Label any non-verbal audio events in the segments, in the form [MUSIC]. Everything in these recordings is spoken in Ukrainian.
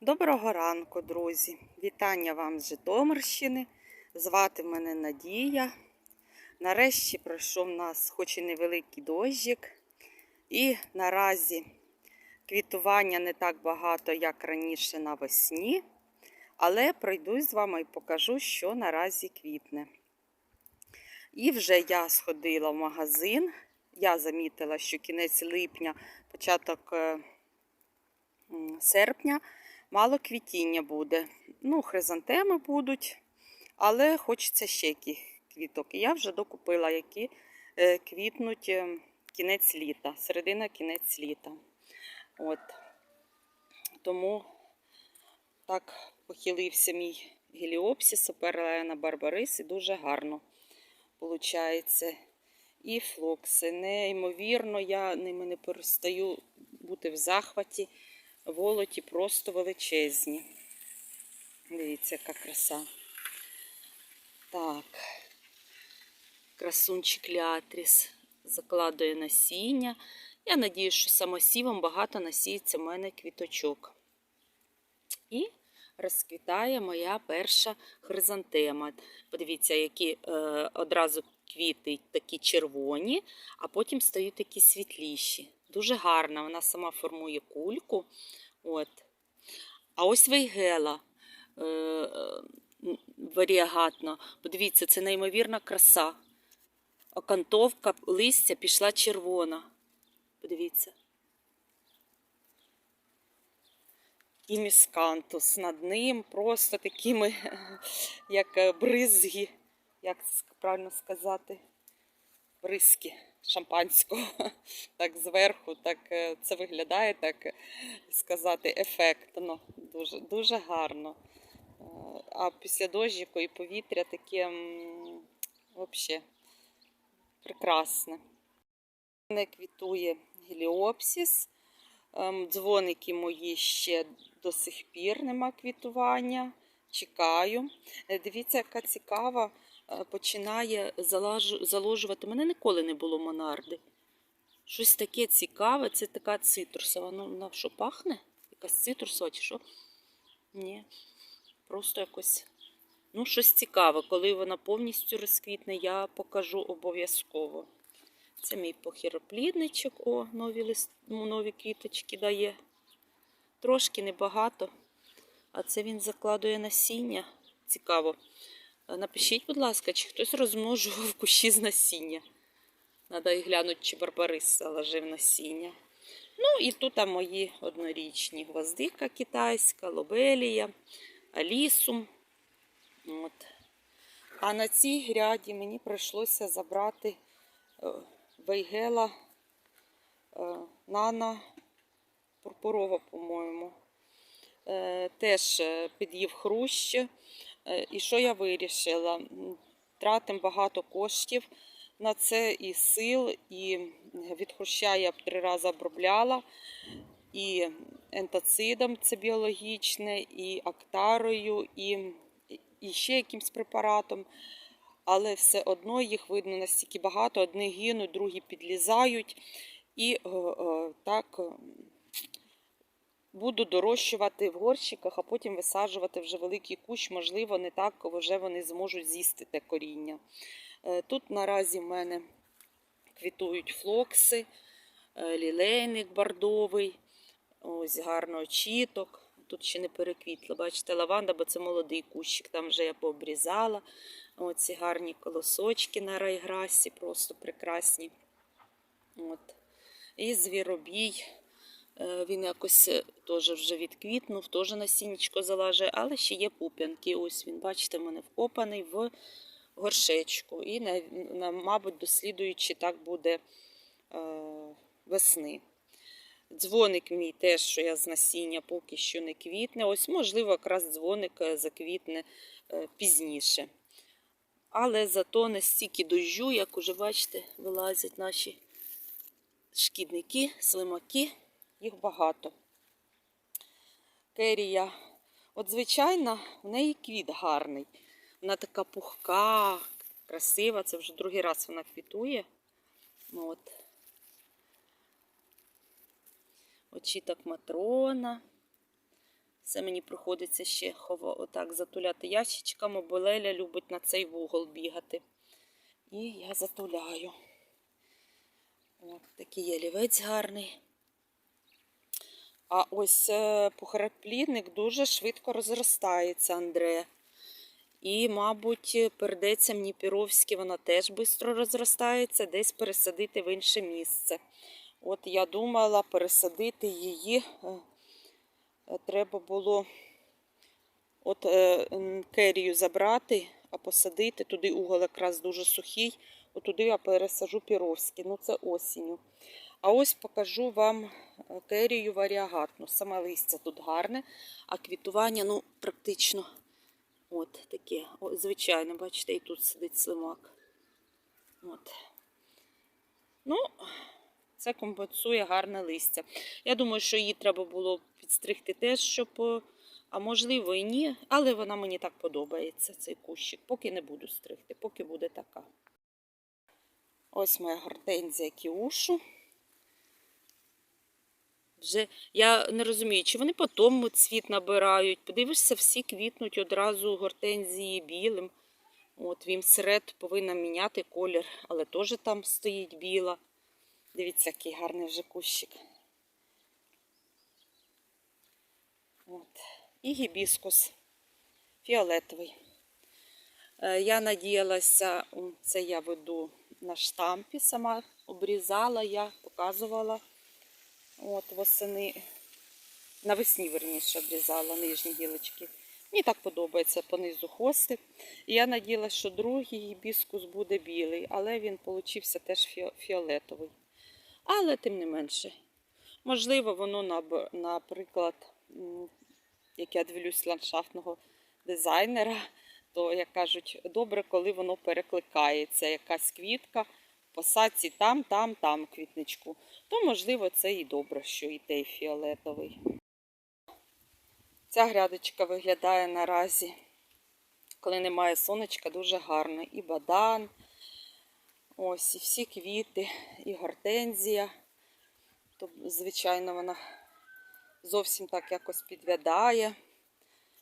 Доброго ранку, друзі! Вітання вам з Житомирщини. Звати мене Надія. Нарешті пройшов нас хоч і невеликий дощик. І наразі квітування не так багато, як раніше навесні. Але пройдусь з вами і покажу, що наразі квітне. І вже я сходила в магазин. Я замітила, що кінець липня, початок е, серпня мало квітіння буде. Ну, хризантеми будуть, але хочеться ще квіток. І я вже докупила, які е, квітнуть е, кінець літа, середина кінець літа. От. Тому так похилився мій геліопсіс, оперлена барбарис, і дуже гарно виходить. І флокси. Неймовірно, я ними не перестаю бути в захваті. Волоті просто величезні. Дивіться, яка краса. Так, красунчик Лятріс закладує насіння. Я надію, що самосівом багато насіється в мене квіточок. І розквітає моя перша хризантема. Подивіться, які е, одразу квіти такі червоні, а потім стають такі світліші. Дуже гарна, вона сама формує кульку. От. А ось вейгела е, е, варіагатна. Подивіться, це неймовірна краса. Окантовка листя пішла червона. Подивіться. І міскантус над ним просто такими, [LAUGHS] як бризги, як правильно сказати, бризки шампанського. [LAUGHS] Так зверху, так е, це виглядає, так е, сказати, ефектно. Дуже, дуже гарно. Е, А після дощику і повітря таке взагалі прекрасне. Не квітує геліопсіс. Ем, Дзвоники мої ще до сих пір нема квітування. Чекаю. Дивіться, яка цікава, починає заложувати. У мене ніколи не було монарди. Щось таке цікаве, це така цитрусова. Ну, вона що пахне? Якась цитрусова чи що? Ні. Просто якось. Ну, щось цікаве. Коли вона повністю розквітне, я покажу обов'язково. Це мій похіроплідничок. О, нові, лист... ну, нові квіточки дає. Трошки небагато. А це він закладує насіння. Цікаво. Е, Напишіть, будь ласка, чи хтось розмножував [LAUGHS] кущі з насіння. Треба глянути, чи барбарис заложив насіння. Ну і тут а, мої однорічні гвоздика китайська, лобелія, алісум. От. А на цій гряді мені прийшлося забрати е, вейгела е, нана пурпурова, по-моєму. Теж під'їв хрущ. Е, І що я вирішила? М, Тратим багато коштів на це і сил, і від хруща я б три рази обробляла, і ентоцидом це біологічне, і актарою, і, і ще якимсь препаратом. Але все одно їх видно настільки багато, одні гинуть, другі підлізають. І е, е, так буду дорощувати в горщиках, а потім висаджувати вже великий кущ. Можливо, не так вже вони зможуть з'їсти те коріння. Е, Тут наразі в мене квітують флокси, е, лілейник бордовий, ось гарно очіток. Тут ще не переквітла. Бачите, лаванда, бо це молодий кущик, там вже я пообрізала. Оці гарні колосочки на райграсі, просто прекрасні. От. І звіробій. Е, Він якось е, теж вже відквітнув, теж насіннячко залажує, але ще є пуп'янки. Ось він, бачите, в мене вкопаний в горшечку. І, мабуть, дослідуючи, так буде е, весни. Дзвоник мій теж, що я з насіння поки що не квітне. Ось, можливо, якраз дзвоник заквітне пізніше. Але зато настільки дощу, як уже бачите, вилазять наші шкідники, слимаки, їх багато. Керія, от звичайно, в неї квіт гарний. Вона така пухка, красива. Це вже другий раз вона квітує. От. Очіток матрона. Це мені приходиться ще отак затуляти ящичками, бо Леля любить на цей вугол бігати. І я затуляю. От такий ялівець гарний. А ось е, пухароплідник дуже швидко розростається, Андре. І, мабуть, передеться мені Піровські, вона теж швидко розростається, десь пересадити в інше місце. От я думала пересадити її. е, Треба було от е, керію забрати, а посадити. Туди угол якраз дуже сухий. Отуди я пересажу Піровські. Ну, це осінню. А ось покажу вам е, керію варіагатну. Саме листя тут гарне, а квітування, ну, практично от таке. О, звичайно, бачите, і тут сидить слимак. От. Ну, це компенсує гарне листя. Я думаю, що її треба було підстригти теж, щоб. А можливо і ні, але вона мені так подобається, цей кущик. Поки не буду стригти, поки буде така. Ось моя гортензія кіушу. Вже я не розумію, чи вони потім цвіт набирають. Подивишся, всі квітнуть одразу гортензії білим. От він серед повинна міняти колір, але теж там стоїть біла. Дивіться, який гарний вже кущик. От. І гібіскус фіолетовий. Е, Я надіялася, це я веду на штампі сама, обрізала я, показувала. От восени, навесні, верніше, обрізала нижні гілочки. Мені так подобається понизу хости. І я надіялася, що другий гібіскус буде білий, але він получився теж фіолетовий. Але тим не менше. Можливо, воно, наприклад, як я дивлюсь ландшафтного дизайнера, то, як кажуть, добре, коли воно перекликається. Якась квітка посадці там, там, там квітничку. То, можливо, це і добре, що і той фіолетовий. Ця грядочка виглядає наразі, коли немає сонечка, дуже гарно. І бадан, ось, і всі квіти, і гортензія. То, звичайно, вона зовсім так якось підвядає.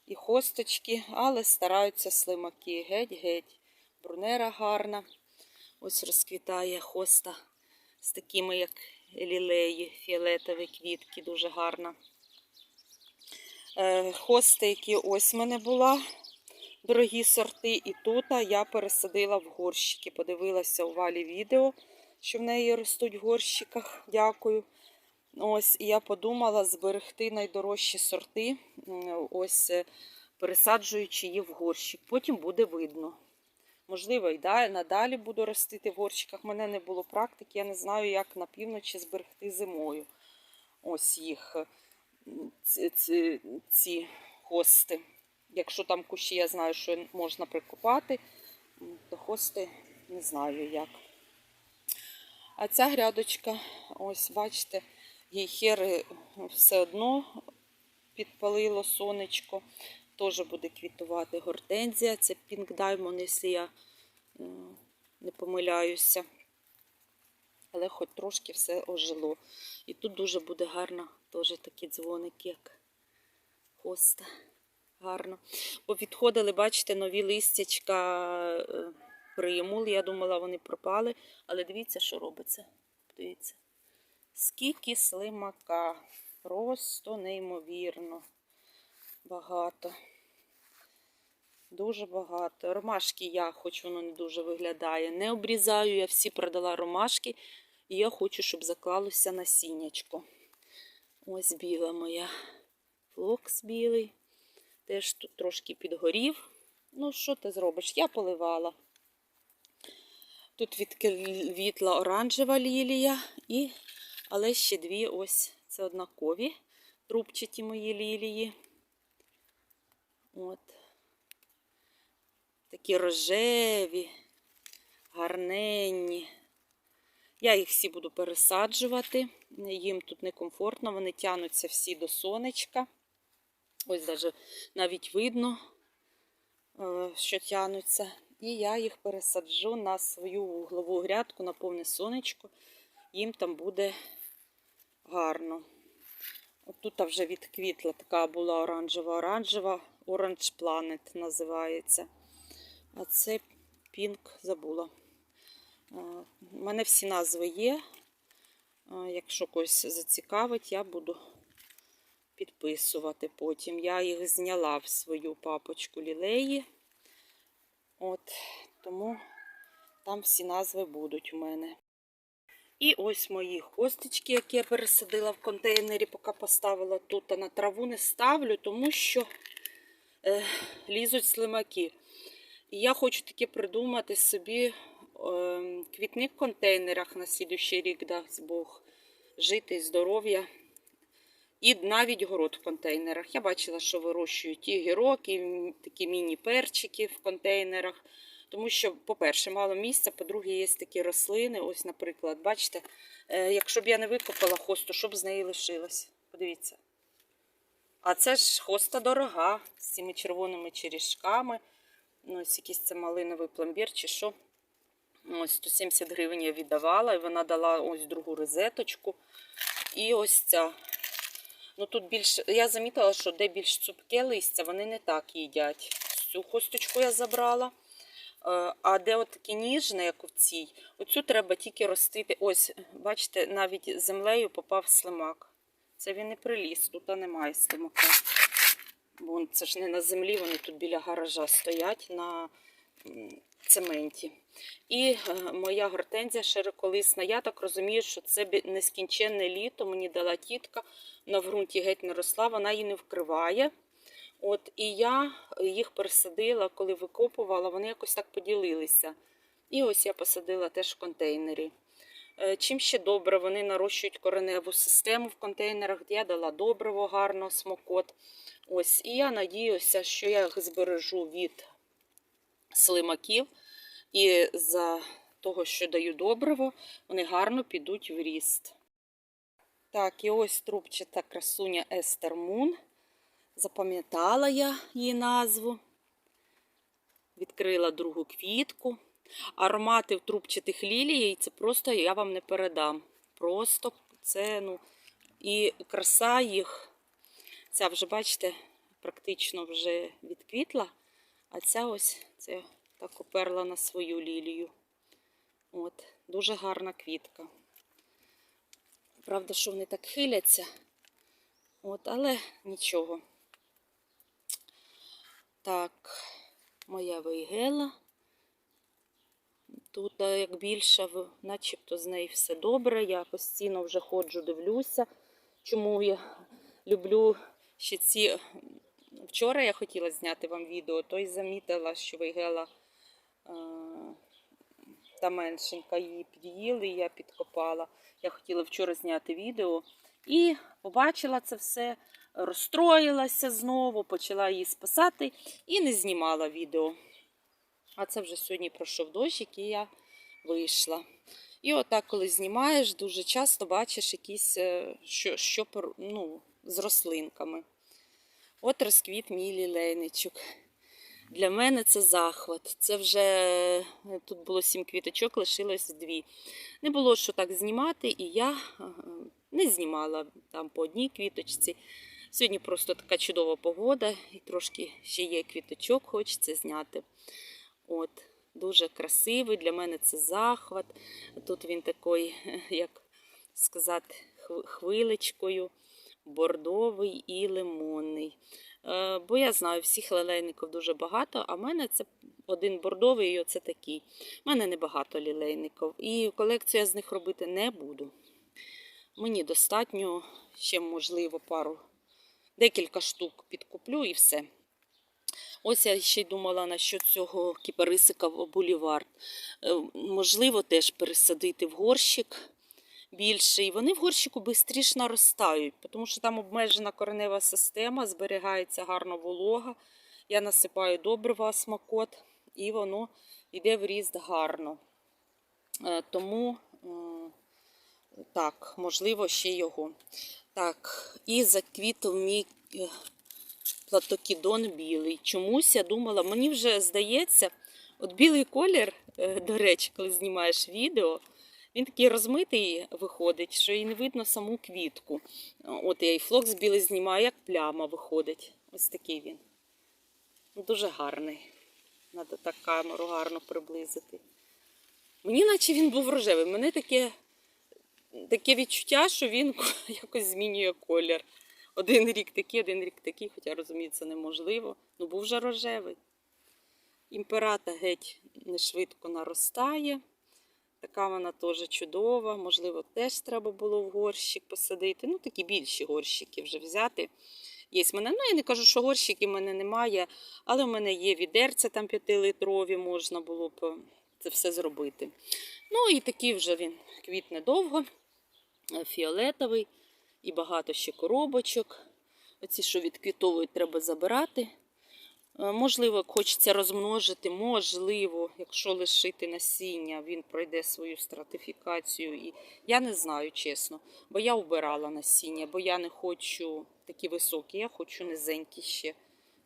І хосточки, але стараються слимаки. Геть-геть. Брунера гарна. Ось розквітає хоста з такими, як лілеї, фіолетові квітки, дуже гарна. Е, Хости, які ось в мене була, дорогі сорти. І тут я пересадила в горщики. Подивилася у валі відео, що в неї ростуть в горщиках. Дякую. Ось, і я подумала зберегти найдорожчі сорти, ось е, пересаджуючи її в горщик. Потім буде видно. Можливо, і надалі буду ростити в горщиках. У мене не було практики, я не знаю, як на півночі зберегти зимою. Ось їх ці, ці, ці хости. Якщо там кущі, я знаю, що можна прикопати, то хости не знаю як. А ця грядочка, ось бачите, їй хери все одно підпалило сонечко. Теж буде квітувати гортензія. Це Pink Diamond, якщо я е, не помиляюся. Але хоч трошки все ожило. І тут дуже буде гарно теж такі дзвоники, як хоста. Гарно. Повідходили, бачите, нові листячка е, примул. Я думала, вони пропали. Але дивіться, що робиться. Дивіться. Скільки слимака. Просто неймовірно. Багато. Дуже багато. Ромашки я, хоч воно не дуже виглядає. Не обрізаю, я всі продала ромашки. І я хочу, щоб заклалося насіннячко. Ось біла моя. Флокс білий. Теж тут трошки підгорів. Ну, що ти зробиш? Я поливала. Тут відквітла оранжева лілія, і... але ще дві ось це однакові трубчаті мої лілії. От. Такі рожеві, гарненні. Я їх всі буду пересаджувати. Їм тут некомфортно, вони тянуться всі до сонечка. Ось даже навіть видно, е, що тянуться. І я їх пересаджу на свою углову грядку на повне сонечко. Їм там буде гарно. От тут вже відквітла, така була оранжева-оранжева, Orange Planet називається. А це Pink забула. У мене всі назви є. Якщо когось зацікавить, я буду підписувати потім. Я їх зняла в свою папочку лілеї. От, тому там всі назви будуть у мене. І ось мої хосточки, які я пересадила в контейнері, поки поставила тут, а на траву не ставлю, тому що лізуть слимаки. І я хочу таки придумати собі е, квітник в контейнерах на слідущий рік, дасть Бог, жити, здоров'я. І навіть город в контейнерах. Я бачила, що вирощують і гірок, і такі міні-перчики в контейнерах. Тому що, по-перше, мало місця, по-друге, є такі рослини. Ось, наприклад, бачите, е, якщо б я не викопала хосту, що б з неї лишилось? Подивіться. А це ж хоста дорога з цими червоними черішками. Ну, ось якийсь це малиновий пломбір чи що. Ось 170 гривень я віддавала, і вона дала ось другу розеточку. І ось ця. Ну тут більш, я замітила, що де більш цупке листя, вони не так їдять. Цю хосточку я забрала. Е, А де от такі ніжне, як в цій, оцю треба тільки ростити. Ось, бачите, навіть землею попав слимак. Це він не приліз, тут немає слимака. Вон, це ж не на землі, вони тут біля гаража стоять на цементі. І е, моя гортензія широколисна. Я так розумію, що це нескінченне літо. Мені дала тітка, на в ґрунті геть не росла, вона її не вкриває. От, і я їх пересадила, коли викопувала, вони якось так поділилися. І ось я посадила теж в контейнері. Е, Чим ще добре, вони нарощують кореневу систему в контейнерах. Я дала добриво гарно, смокот. Ось, і я надіюся, що я їх збережу від слимаків. І за того, що даю добриво, вони гарно підуть в ріст. Так, і ось трубчата красуня Естер Мун. Запам'ятала я її назву. Відкрила другу квітку. Аромати в трубчатих лілій, це просто я вам не передам. Просто це, ну, і краса їх. Ця вже, бачите, практично вже відквітла, а ця ось це так оперла на свою лілію. От, дуже гарна квітка. Правда, що вони так хиляться. От, але нічого. Так, моя вейгела. Тут е, як більше, начебто з нею все добре. Я постійно вже ходжу, дивлюся. Чому я люблю ще ці. Вчора я хотіла зняти вам відео, то й замітила, що вейгела е, та меншенька її під'їли, я підкопала. Я хотіла вчора зняти відео і побачила це все, розстроїлася знову, почала її спасати і не знімала відео. А це вже сьогодні пройшов дощ, який я вийшла. І отак, коли знімаєш, дуже часто бачиш якісь, е, що, що ну, з рослинками. От розквіт мій лілейничок. Для мене це захват. Це вже е, тут було сім квіточок, лишилось дві. Не було що так знімати, і я не знімала там по одній квіточці. Сьогодні просто така чудова погода, і трошки ще є квіточок, хочеться зняти. От, дуже красивий. Для мене це захват. Тут він такий, [LAUGHS] як сказати, хвилечкою, бордовий і лимонний. Е, Бо я знаю, всіх лілейників дуже багато, а в мене це один бордовий і оце такий. У мене небагато лілейників. І колекцію я з них робити не буду. Мені достатньо ще, можливо, пару, декілька штук підкуплю і все. Ось я ще й думала насчет цього кіпарисика булівард. Е, Можливо, теж пересадити в горщик більший. Вони в горщику швидше наростають, тому що там обмежена коренева система, зберігається гарно волога. Я насипаю добрива смакот, і воно йде в ріст гарно. Е, Тому так, можливо, ще його. Так, і заквітав мій е, платокідон білий. Чомусь я думала, мені вже здається, от білий колір, е, до речі, коли знімаєш відео, Він такий розмитий виходить, що і не видно саму квітку. От я і флокс білий знімаю, як пляма виходить. Ось такий він. Дуже гарний. Треба так камеру гарно приблизити. Мені наче він був рожевий. Мене таке, таке відчуття, що він [LAUGHS] якось змінює колір. Один рік такий, один рік такий, хоча розумію, це неможливо. Ну був же рожевий. Імперата геть не швидко наростає. Така вона теж чудова. Можливо, теж треба було в горщик посадити. Ну, такі більші горщики вже взяти. Є в мене. Ну, я не кажу, що горщиків в мене немає, але в мене є відерця там 5-литрові, можна було б це все зробити. Ну і такий вже він квітне довго, е, фіолетовий і багато ще коробочок. Оці, що відквітовують, треба забирати. Е, Можливо, хочеться розмножити, можливо, якщо лишити насіння, він пройде свою стратифікацію. І я не знаю, чесно, бо я вбирала насіння, бо я не хочу такі високі, я хочу низенькі ще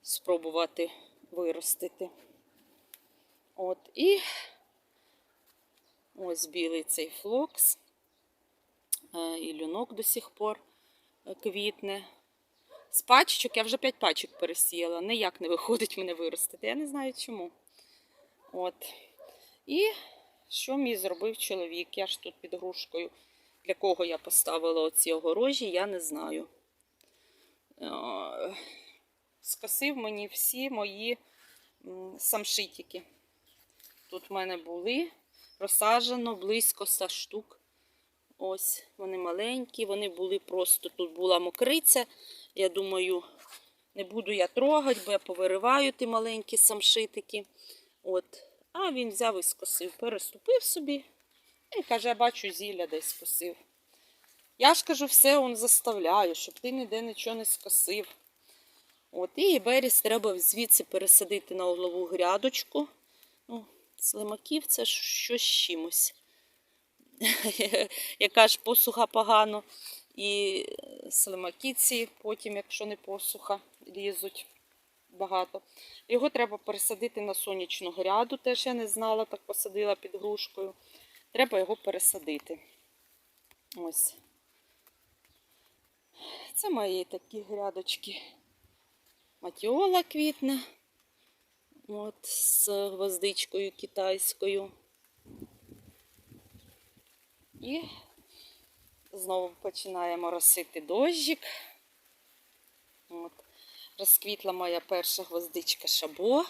спробувати виростити. От, і ось білий цей флокс. Е, І люнок до сих пор квітне. З пачечок я вже 5 пачок пересіяла. Ніяк не виходить мене виростити. Я не знаю чому. От. І що мій зробив чоловік? Я ж тут під грушкою. Для кого я поставила оці огорожі, я не знаю. Е, Скосив мені всі мої самшитики. Тут в мене були розсаджено близько 100 штук. Ось вони маленькі, вони були просто тут була мокриця. Я думаю, не буду я трогати, бо я повириваю ті маленькі самшитики. От. А він взяв і скосив, переступив собі. І каже, я бачу, зілля десь скосив. Я ж кажу, все он заставляю, щоб ти ніде нічого не скосив. От, і беріз треба звідси пересадити на углову грядочку. Ну, слимаків це щось чимось. [LAUGHS] Яка ж посуха погано. І слимаки ці потім, якщо не посуха, лізуть багато. Його треба пересадити на сонячну гряду, теж я не знала, так посадила під грушкою. Треба його пересадити. Ось. Це мої такі грядочки. Матіола квітне. От, з гвоздичкою китайською. І знову починаємо росити дощик. От. Розквітла моя перша гвоздичка шабо.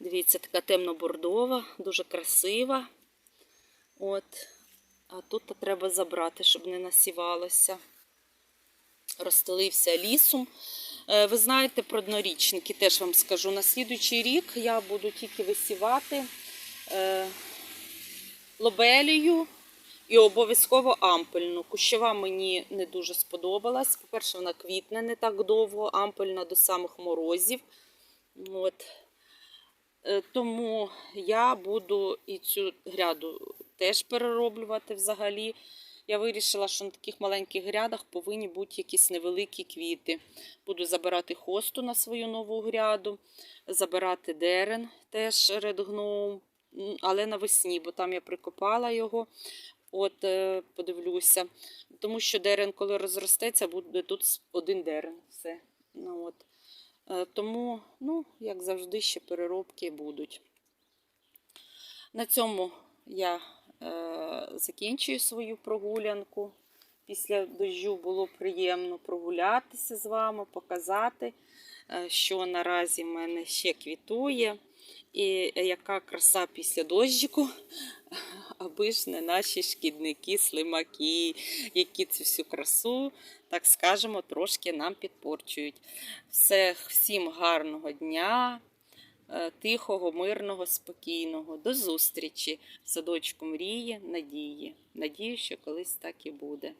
Дивіться, така темно-бордова, дуже красива. От. А тут треба забрати, щоб не насівалося. Розстелився лісом. Е, Ви знаєте про однорічники, теж вам скажу. На слідуючий рік я буду тільки висівати е, лобелію і обов'язково ампельну. Кущова мені не дуже сподобалась. По-перше, вона квітне не так довго, ампельна до самих морозів. От. Е, Тому я буду і цю гряду теж перероблювати взагалі. Я вирішила, що на таких маленьких грядах повинні бути якісь невеликі квіти. Буду забирати хосту на свою нову гряду, забирати дерен теж редгноум, але навесні, бо там я прикопала його. От, е, подивлюся. Тому що дерен, коли розростеться, буде тут один дерен. Все. Ну, от. Е, Тому, ну, як завжди, ще переробки будуть. На цьому я е, закінчую свою прогулянку. Після дощу було приємно прогулятися з вами, показати, е, що наразі в мене ще квітує. І яка краса після дощику, аби ж не наші шкідники, слимаки, які цю всю красу, так скажемо, трошки нам підпорчують. Все, всім гарного дня, е, тихого, мирного, спокійного. До зустрічі в садочку мрії, надії. Надію, що колись так і буде.